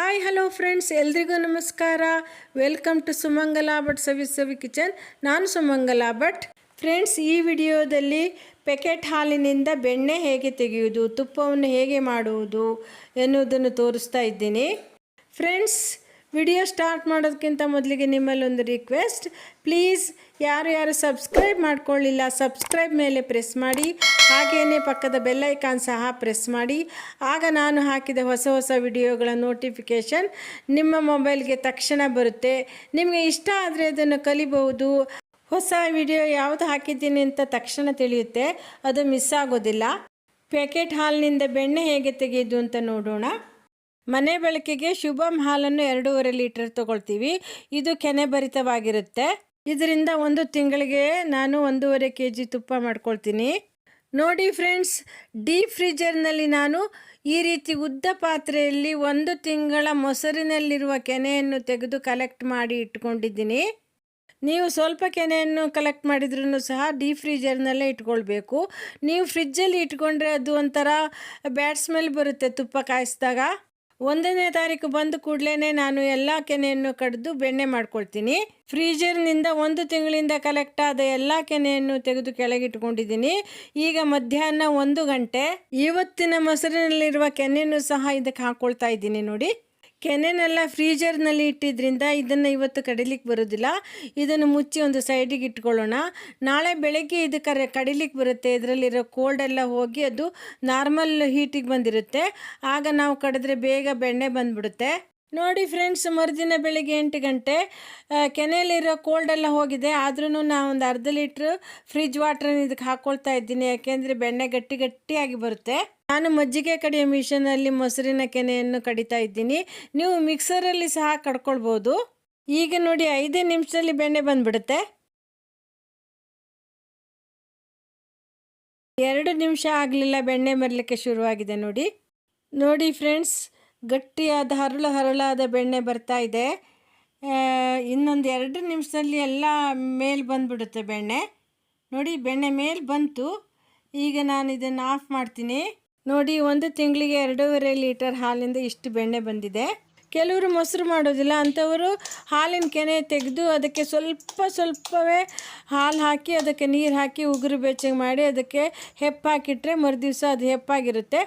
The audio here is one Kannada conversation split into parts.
ಹಾಯ್ ಹಲೋ ಫ್ರೆಂಡ್ಸ್ ಎಲ್ರಿಗೂ ನಮಸ್ಕಾರ. Welcome to Sumangala Bhat Savi Savi kitchen ನಾನು ಸುಮಂಗಲ ಭಟ್ ಫ್ರೆಂಡ್ಸ್ ಈ ವಿಡಿಯೋದಲ್ಲಿ ಪ್ಯಾಕೆಟ್ ಹಾಲಿನಿಂದ ಬೆಣ್ಣೆ ಹೇಗೆ ತೆಗೆಯುವುದು, ತುಪ್ಪವನ್ನು ಹೇಗೆ ಮಾಡುವುದು ಎನ್ನುವುದನ್ನು ತೋರಿಸ್ತಾ ಇದ್ದೀನಿ. ಫ್ರೆಂಡ್ಸ್ ವಿಡಿಯೋ ಸ್ಟಾರ್ಟ್ ಮಾಡೋದಕ್ಕಿಂತ ಮೊದಲಿಗೆ ನಿಮ್ಮಲ್ಲಿ ಒಂದು ರಿಕ್ವೆಸ್ಟ್ ಪ್ಲೀಸ್ ಯಾರು ಯಾರು ಸಬ್ಸ್ಕ್ರೈಬ್ ಮಾಡ್ಕೊಳ್ಳಿಲ್ಲ ಸಬ್ಸ್ಕ್ರೈಬ್ ಮೇಲೆ ಪ್ರೆಸ್ ಮಾಡಿ. ಹಾಗೆಯೇ ಪಕ್ಕದ ಬೆಲ್ಲೈಕಾನ್ ಸಹ ಪ್ರೆಸ್ ಮಾಡಿ. ಆಗ ನಾನು ಹಾಕಿದ ಹೊಸ ಹೊಸ ವಿಡಿಯೋಗಳ ನೋಟಿಫಿಕೇಷನ್ ನಿಮ್ಮ ಮೊಬೈಲ್ಗೆ ತಕ್ಷಣ ಬರುತ್ತೆ. ನಿಮಗೆ ಇಷ್ಟ ಆದರೆ ಅದನ್ನು ಕಲಿಬಹುದು. ಹೊಸ ವಿಡಿಯೋ ಯಾವುದು ಹಾಕಿದ್ದೀನಿ ಅಂತ ತಕ್ಷಣ ತಿಳಿಯುತ್ತೆ. ಅದು ಮಿಸ್ ಆಗೋದಿಲ್ಲ. ಪ್ಯಾಕೆಟ್ ಹಾಲಿನಿಂದ ಬೆಣ್ಣೆ ಹೇಗೆ ತೆಗೆಯೋದು ಅಂತ ನೋಡೋಣ. ಮನೆ ಬಳಕೆಗೆ ಶುಭಂ ಹಾಲನ್ನು ಎರಡೂವರೆ ಲೀಟರ್ ತಗೊಳ್ತೀವಿ. ಇದು ಕೆನೆ ಭರಿತವಾಗಿರುತ್ತೆ ಇದರಿಂದ ಒಂದು ತಿಂಗಳಿಗೆ ನಾನು ಒಂದೂವರೆ ಕೆ ಜಿ ತುಪ್ಪ ಮಾಡ್ಕೊಳ್ತೀನಿ. ನೋಡಿ ಫ್ರೆಂಡ್ಸ್ ಡೀಪ್ ಫ್ರೀಜರ್ನಲ್ಲಿ ನಾನು ಈ ರೀತಿ ಉದ್ದ ಪಾತ್ರೆಯಲ್ಲಿ ಒಂದು ತಿಂಗಳ ಮೊಸರಿನಲ್ಲಿರುವ ಕೆನೆಯನ್ನು ತೆಗೆದು ಕಲೆಕ್ಟ್ ಮಾಡಿ ಇಟ್ಕೊಂಡಿದ್ದೀನಿ. ನೀವು ಸ್ವಲ್ಪ ಕೆನೆಯನ್ನು ಕಲೆಕ್ಟ್ ಮಾಡಿದ್ರೂ ಸಹ ಡೀಪ್ ಫ್ರೀಜರ್ನಲ್ಲೇ ಇಟ್ಕೊಳ್ಬೇಕು. ನೀವು ಫ್ರಿಜ್ಜಲ್ಲಿ ಇಟ್ಕೊಂಡ್ರೆ ಅದು ಒಂಥರ ಬ್ಯಾಡ್ ಸ್ಮೆಲ್ ಬರುತ್ತೆ ತುಪ್ಪ ಕಾಯಿಸಿದಾಗ. ಒಂದನೇ ತಾರೀಕು ಬಂದ ಕೂಡಲೇ ನಾನು ಎಲ್ಲ ಕೆನೆಯನ್ನು ಕಡಿದು ಬೆಣ್ಣೆ ಮಾಡ್ಕೊಳ್ತೀನಿ. ಫ್ರೀಜರ್ನಿಂದ ಒಂದು ತಿಂಗಳಿಂದ ಕಲೆಕ್ಟ್ ಆದ ಎಲ್ಲ ಕೆನೆಯನ್ನು ತೆಗೆದು ಕೆಳಗಿಟ್ಕೊಂಡಿದ್ದೀನಿ. ಈಗ ಮಧ್ಯಾಹ್ನ ಒಂದು ಗಂಟೆ. ಇವತ್ತಿನ ಮೊಸರಿನಲ್ಲಿರುವ ಕೆನೆಯನ್ನು ಸಹ ಇದಕ್ಕೆ ಹಾಕ್ಕೊಳ್ತಾ ಇದ್ದೀನಿ ನೋಡಿ. ಕೆನೆನೆಲ್ಲ ಫ್ರೀಜರ್ನಲ್ಲಿ ಇಟ್ಟಿದ್ದರಿಂದ ಇದನ್ನು ಇವತ್ತು ಕಡಿಲಿಕ್ಕೆ ಬರೋದಿಲ್ಲ. ಇದನ್ನು ಮುಚ್ಚಿ ಒಂದು ಸೈಡಿಗೆ ಇಟ್ಕೊಳ್ಳೋಣ. ನಾಳೆ ಬೆಳಗ್ಗೆ ಇದು ಕರೆ ಕಡಿಲಿಕ್ಕೆ ಬರುತ್ತೆ. ಇದರಲ್ಲಿರೋ ಕೋಲ್ಡ್ ಎಲ್ಲ ಹೋಗಿ ಅದು ನಾರ್ಮಲ್ ಹೀಟಿಗೆ ಬಂದಿರುತ್ತೆ. ಆಗ ನಾವು ಕಡಿದ್ರೆ ಬೇಗ ಬೆಣ್ಣೆ ಬಂದ್ಬಿಡುತ್ತೆ. ನೋಡಿ ಫ್ರೆಂಡ್ಸ್ ಮರುದಿನ ಬೆಳಿಗ್ಗೆ ಎಂಟು ಗಂಟೆ ಕೆನೆಯಲ್ಲಿರೋ ಕೋಲ್ಡ್ ಎಲ್ಲ ಹೋಗಿದೆ. ಆದ್ರೂ ನಾನು ಒಂದು ಅರ್ಧ ಲೀಟ್ರ್ ಫ್ರಿಜ್ ವಾಟ್ರನ್ನ ಇದಕ್ಕೆ ಹಾಕ್ಕೊಳ್ತಾ ಇದ್ದೀನಿ. ಯಾಕೆಂದರೆ ಬೆಣ್ಣೆ ಗಟ್ಟಿ ಗಟ್ಟಿಯಾಗಿ ಬರುತ್ತೆ. ನಾನು ಮಜ್ಜಿಗೆ ಕಡಿಯೋ ಮಿಷನಲ್ಲಿ ಮೊಸರಿನ ಕೆನೆಯನ್ನು ಕಡಿತಾ ಇದ್ದೀನಿ. ನೀವು ಮಿಕ್ಸರಲ್ಲಿ ಸಹ ಕಡ್ಕೊಳ್ಬೋದು. ಈಗ ನೋಡಿ, ಐದೇ ನಿಮಿಷದಲ್ಲಿ ಬೆಣ್ಣೆ ಬಂದ್ಬಿಡುತ್ತೆ. ಎರಡು ನಿಮಿಷ ಆಗಲಿಲ್ಲ, ಬೆಣ್ಣೆ ಬರಲಿಕ್ಕೆ ಶುರುವಾಗಿದೆ ನೋಡಿ. ನೋಡಿ ಫ್ರೆಂಡ್ಸ್ ಗಟ್ಟಿಯಾದ ಹರಳು ಹರಳಾದ ಬೆಣ್ಣೆ ಬರ್ತಾ ಇದೆ. ಇನ್ನೊಂದು ಎರಡು ನಿಮಿಷದಲ್ಲಿ ಎಲ್ಲ ಮೇಲೆ ಬಂದುಬಿಡುತ್ತೆ ಬೆಣ್ಣೆ. ನೋಡಿ, ಬೆಣ್ಣೆ ಮೇಲೆ ಬಂತು. ಈಗ ನಾನು ಇದನ್ನು ಆಫ್ ಮಾಡ್ತೀನಿ. ನೋಡಿ, ಒಂದು ತಿಂಗಳಿಗೆ ಎರಡೂವರೆ ಲೀಟರ್ ಹಾಲಿಂದ ಇಷ್ಟು ಬೆಣ್ಣೆ ಬಂದಿದೆ. ಕೆಲವರು ಮೊಸರು ಮಾಡೋದಿಲ್ಲ, ಅಂಥವರು ಹಾಲಿನ ಕೆನೆ ತೆಗೆದು ಅದಕ್ಕೆ ಸ್ವಲ್ಪ ಸ್ವಲ್ಪವೇ ಹಾಲು ಹಾಕಿ ಅದಕ್ಕೆ ನೀರು ಹಾಕಿ ಉಗುರು ಬೆಚ್ಚಗೆ ಮಾಡಿ ಅದಕ್ಕೆ ಹೆಪ್ಪು ಹಾಕಿಟ್ರೆ ಮರುದಿವಸ ಅದು ಹೆಪ್ಪಾಗಿರುತ್ತೆ.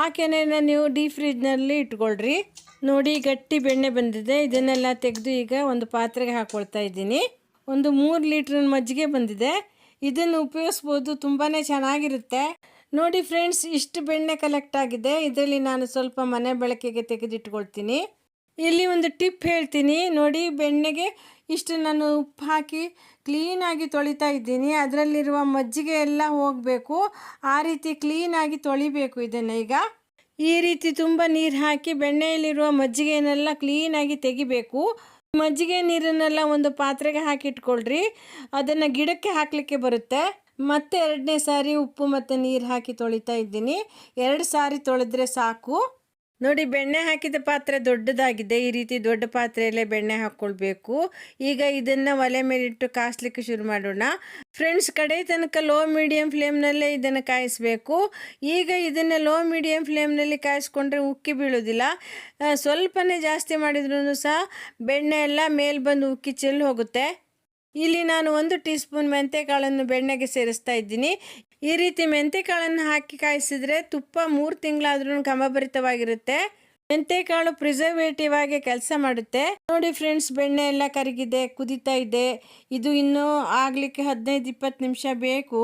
ಆ ಕೆನೆನ ನೀವು ಡೀ ಫ್ರಿಜ್ನಲ್ಲಿ ಇಟ್ಕೊಳ್ರಿ. ನೋಡಿ, ಗಟ್ಟಿ ಬೆಣ್ಣೆ ಬಂದಿದೆ. ಇದನ್ನೆಲ್ಲ ತೆಗೆದು ಈಗ ಒಂದು ಪಾತ್ರೆಗೆ ಹಾಕ್ಕೊಳ್ತಾ ಇದ್ದೀನಿ. ಒಂದು ಮೂರು ಲೀಟ್ರ್ ಮಜ್ಜಿಗೆ ಬಂದಿದೆ. ಇದನ್ನು ಉಪಯೋಗಿಸ್ಬೋದು ತುಂಬಾ ಚೆನ್ನಾಗಿರುತ್ತೆ. ನೋಡಿ ಫ್ರೆಂಡ್ಸ್, ಇಷ್ಟು ಬೆಣ್ಣೆ ಕಲೆಕ್ಟ್ ಆಗಿದೆ. ಇದರಲ್ಲಿ ನಾನು ಸ್ವಲ್ಪ ಮನೆ ಬಳಕೆಗೆ ತೆಗೆದಿಟ್ಕೊಳ್ತೀನಿ. ಇಲ್ಲಿ ಒಂದು ಟಿಪ್ ಹೇಳ್ತೀನಿ. ನೋಡಿ, ಬೆಣ್ಣೆಗೆ ಇಷ್ಟು ನಾನು ಉಪ್ಪು ಹಾಕಿ ಕ್ಲೀನಾಗಿ ತೊಳಿತಾ ಇದ್ದೀನಿ. ಅದರಲ್ಲಿರುವ ಮಜ್ಜಿಗೆ ಎಲ್ಲ ಹೋಗಬೇಕು. ಆ ರೀತಿ ಕ್ಲೀನಾಗಿ ತೊಳಿಬೇಕು ಇದನ್ನು ಈಗ. ಈ ರೀತಿ ತುಂಬ ನೀರು ಹಾಕಿ ಬೆಣ್ಣೆಯಲ್ಲಿರುವ ಮಜ್ಜಿಗೆಯನ್ನೆಲ್ಲ ಕ್ಲೀನಾಗಿ ತೆಗಿಬೇಕು. ಮಜ್ಜಿಗೆ ನೀರನ್ನೆಲ್ಲ ಒಂದು ಪಾತ್ರೆಗೆ ಹಾಕಿಟ್ಕೊಳ್ರಿ. ಅದನ್ನು ಗಿಡಕ್ಕೆ ಹಾಕಲಿಕ್ಕೆ ಬರುತ್ತೆ. ಮತ್ತೆ ಎರಡನೇ ಸಾರಿ ಉಪ್ಪು ಮತ್ತು ನೀರು ಹಾಕಿ ತೊಳಿತಾ ಇದ್ದೀನಿ. ಎರಡು ಸಾರಿ ತೊಳೆದ್ರೆ ಸಾಕು. ನೋಡಿ, ಬೆಣ್ಣೆ ಹಾಕಿದ ಪಾತ್ರೆ ದೊಡ್ಡದಾಗಿದೆ. ಈ ರೀತಿ ದೊಡ್ಡ ಪಾತ್ರೆಯಲ್ಲೇ ಬೆಣ್ಣೆ ಹಾಕ್ಕೊಳ್ಬೇಕು ಈಗ ಇದನ್ನು ಒಲೆ ಮೇಲಿಟ್ಟು ಕಾಯಿಸ್ಲಿಕ್ಕೆ ಶುರು ಮಾಡೋಣ. ಫ್ರೆಂಡ್ಸ್ ಕಡೆ ತನಕ ಲೋ ಮೀಡಿಯಂ ಫ್ಲೇಮ್ನಲ್ಲೇ ಇದನ್ನು ಕಾಯಿಸಬೇಕು. ಈಗ ಇದನ್ನು ಲೋ ಮೀಡಿಯಂ ಫ್ಲೇಮ್ನಲ್ಲಿ ಕಾಯಿಸ್ಕೊಂಡ್ರೆ ಉಕ್ಕಿ ಬೀಳೋದಿಲ್ಲ. ಸ್ವಲ್ಪನೇ ಜಾಸ್ತಿ ಮಾಡಿದ್ರೂ ಸಹ ಬೆಣ್ಣೆ ಎಲ್ಲ ಮೇಲೆ ಬಂದು ಉಕ್ಕಿ ಚೆಲ್ಲಿ ಹೋಗುತ್ತೆ. ಇಲ್ಲಿ ನಾನು ಒಂದು ಟೀ ಸ್ಪೂನ್ ಮೆಂತೆಕಾಳನ್ನು ಬೆಣ್ಣೆಗೆ ಸೇರಿಸ್ತಾ ಇದ್ದೀನಿ. ಈ ರೀತಿ ಮೆಂತೆಕಾಳನ್ನು ಹಾಕಿ ಕಾಯಿಸಿದ್ರೆ ತುಪ್ಪ ಮೂರು ತಿಂಗಳಾದ್ರೂ ಕಮಭರಿತವಾಗಿರುತ್ತೆ ಮೆಂತೆ ಕಾಳು ಪ್ರಿಸರ್ವೇಟಿವ್ ಆಗಿ ಕೆಲಸ ಮಾಡುತ್ತೆ. ನೋಡಿ ಫ್ರೆಂಡ್ಸ್ ಬೆಣ್ಣೆ ಎಲ್ಲ ಕರಗಿದೆ, ಕುದೀತಾ ಇದೆ. ಇದು ಇನ್ನೂ ಆಗಲಿಕ್ಕೆ ಹದಿನೈದು, ಇಪ್ಪತ್ತು ನಿಮಿಷ ಬೇಕು.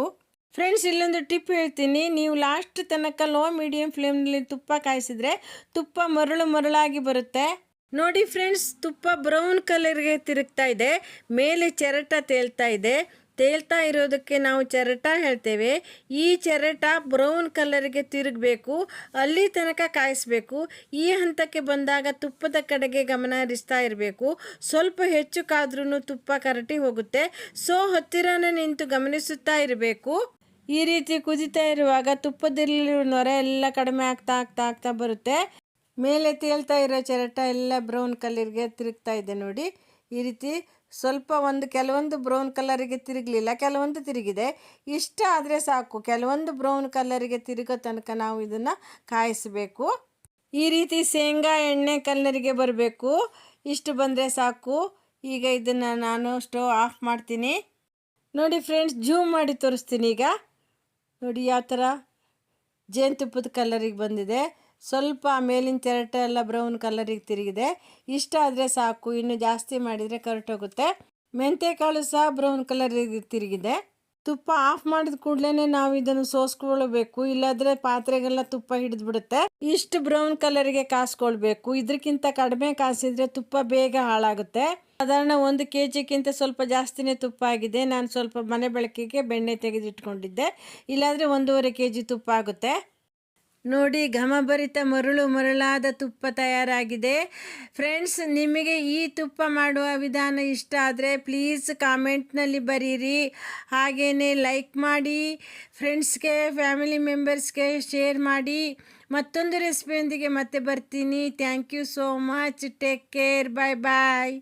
ಫ್ರೆಂಡ್ಸ್ ಇಲ್ಲೊಂದು ಟಿಪ್ ಹೇಳ್ತೀನಿ. ನೀವು ಲಾಸ್ಟ್ ತನಕ ಲೋ ಮೀಡಿಯಂ ಫ್ಲೇಮ್ನಲ್ಲಿ ತುಪ್ಪ ಕಾಯಿಸಿದ್ರೆ ತುಪ್ಪ ಮರಳು ಮರಳಾಗಿ ಬರುತ್ತೆ. ನೋಡಿ ಫ್ರೆಂಡ್ಸ್ ತುಪ್ಪ ಬ್ರೌನ್ ಕಲರ್ಗೆ ತಿರುಗ್ತಾ ಇದೆ. ಮೇಲೆ ಚೆರಟ ತೇಲ್ತಾ ಇದೆ. ತೇಲ್ತಾ ಇರೋದಕ್ಕೆ ನಾವು ಚೆರಟ ಹೇಳ್ತೇವೆ. ಈ ಚೆರಟ ಬ್ರೌನ್ ಕಲರ್ಗೆ ತಿರುಗಬೇಕು. ಅಲ್ಲಿ ತನಕ ಕಾಯಿಸ್ಬೇಕು. ಈ ಹಂತಕ್ಕೆ ಬಂದಾಗ ತುಪ್ಪದ ಕಡೆಗೆ ಗಮನ ಹರಿಸ್ತಾ ಇರಬೇಕು. ಸ್ವಲ್ಪ ಹೆಚ್ಚು ಕಾದ್ರೂ ತುಪ್ಪ ಕರಟಿ ಹೋಗುತ್ತೆ. ಸೊ, ಹತ್ತಿರನೇ ನಿಂತು ಗಮನಿಸುತ್ತಾ ಇರಬೇಕು. ಈ ರೀತಿ ಕುದಿತಾ ಇರುವಾಗ ತುಪ್ಪದಲ್ಲಿರುವ ನೊರೆ ಎಲ್ಲ ಕಡಿಮೆ ಆಗ್ತಾ ಆಗ್ತಾ ಆಗ್ತಾ ಬರುತ್ತೆ. ಮೇಲೆ ತೇಲ್ತಾ ಇರೋ ಚೆರಟ ಎಲ್ಲ ಬ್ರೌನ್ ಕಲರ್ಗೆ ತಿರುಗ್ತಾ ಇದೆ ನೋಡಿ. ಈ ರೀತಿ ಸ್ವಲ್ಪ ಒಂದು ಕೆಲವೊಂದು ಬ್ರೌನ್ ಕಲರಿಗೆ ತಿರುಗಲಿಲ್ಲ, ಕೆಲವೊಂದು ತಿರುಗಿದೆ. ಇಷ್ಟ ಆದರೆ ಸಾಕು, ಕೆಲವೊಂದು ಬ್ರೌನ್ ಕಲರಿಗೆ ತಿರುಗೋ ತನಕ ನಾವು ಇದನ್ನು ಕಾಯಿಸಬೇಕು. ಈ ರೀತಿ ಶೇಂಗಾ ಎಣ್ಣೆ ಕಲ್ಲರಿಗೆ ಬರಬೇಕು. ಇಷ್ಟು ಬಂದರೆ ಸಾಕು. ಈಗ ಇದನ್ನು ನಾನು ಸ್ಟವ್ ಆಫ್ ಮಾಡ್ತೀನಿ. ನೋಡಿ ಫ್ರೆಂಡ್ಸ್ ಜೂಮ್ ಮಾಡಿ ತೋರಿಸ್ತೀನಿ ಈಗ. ನೋಡಿ ಯಾವ ಥರ ಜೇನುತುಪ್ಪದ ಕಲರಿಗೆ ಬಂದಿದೆ. ಸ್ವಲ್ಪ ಮೇಲಿನ ತೆರಟೆ ಎಲ್ಲ ಬ್ರೌನ್ ಕಲರಿಗೆ ತಿರುಗಿದೆ. ಇಷ್ಟ ಆದರೆ ಸಾಕು. ಇನ್ನು ಜಾಸ್ತಿ ಮಾಡಿದರೆ ಕರೆಕ್ಟೋಗುತ್ತೆ ಮೆಂತ್ಯಕಾಳು ಸಹ ಬ್ರೌನ್ ಕಲರಿಗೆ ತಿರುಗಿದೆ. ತುಪ್ಪ ಆಫ್ ಮಾಡಿದ ಕೂಡಲೇ ನಾವು ಇದನ್ನು ಸೋಸ್ಕೊಳ್ಬೇಕು. ಇಲ್ಲಾದ್ರೆ ಪಾತ್ರೆಗೆಲ್ಲ ತುಪ್ಪ ಹಿಡಿದು ಬಿಡುತ್ತೆ ಇಷ್ಟು ಬ್ರೌನ್ ಕಲರ್ಗೆ ಕಾಸ್ಕೊಳ್ಬೇಕು. ಇದಕ್ಕಿಂತ ಕಡಿಮೆ ಕಾಸಿದ್ರೆ ತುಪ್ಪ ಬೇಗ ಹಾಳಾಗುತ್ತೆ. ಸಾಧಾರಣ ಒಂದು ಕೆ ಜಿಗಿಂತ ಸ್ವಲ್ಪ ಜಾಸ್ತಿನೇ ತುಪ್ಪ ಆಗಿದೆ. ನಾನು ಸ್ವಲ್ಪ ಮನೆ ಬಳಕೆಗೆ ಬೆಣ್ಣೆ ತೆಗೆದಿಟ್ಕೊಂಡಿದ್ದೆ. ಇಲ್ಲಾಂದರೆ ಒಂದೂವರೆ ಕೆ ಜಿ ತುಪ್ಪ ಆಗುತ್ತೆ. ನೋಡಿ, ಘಮಭರಿತ ಮರಳು ಮರಳಾದ ತುಪ್ಪ ತಯಾರಾಗಿದೆ. ಫ್ರೆಂಡ್ಸ್ ನಿಮಗೆ ಈ ತುಪ್ಪ ಮಾಡುವ ವಿಧಾನ ಇಷ್ಟ ಆದರೆ ಪ್ಲೀಸ್ ಕಾಮೆಂಟ್ನಲ್ಲಿ ಬರೀರಿ. ಹಾಗೆಯೇ ಲೈಕ್ ಮಾಡಿ ಫ್ರೆಂಡ್ಸ್ಗೆ ಫ್ಯಾಮಿಲಿ ಮೆಂಬರ್ಸ್ಗೆ ಶೇರ್ ಮಾಡಿ. ಮತ್ತೊಂದು ರೆಸಿಪಿಯೊಂದಿಗೆ ಮತ್ತೆ ಬರ್ತೀನಿ. Thank you so much take care bye bye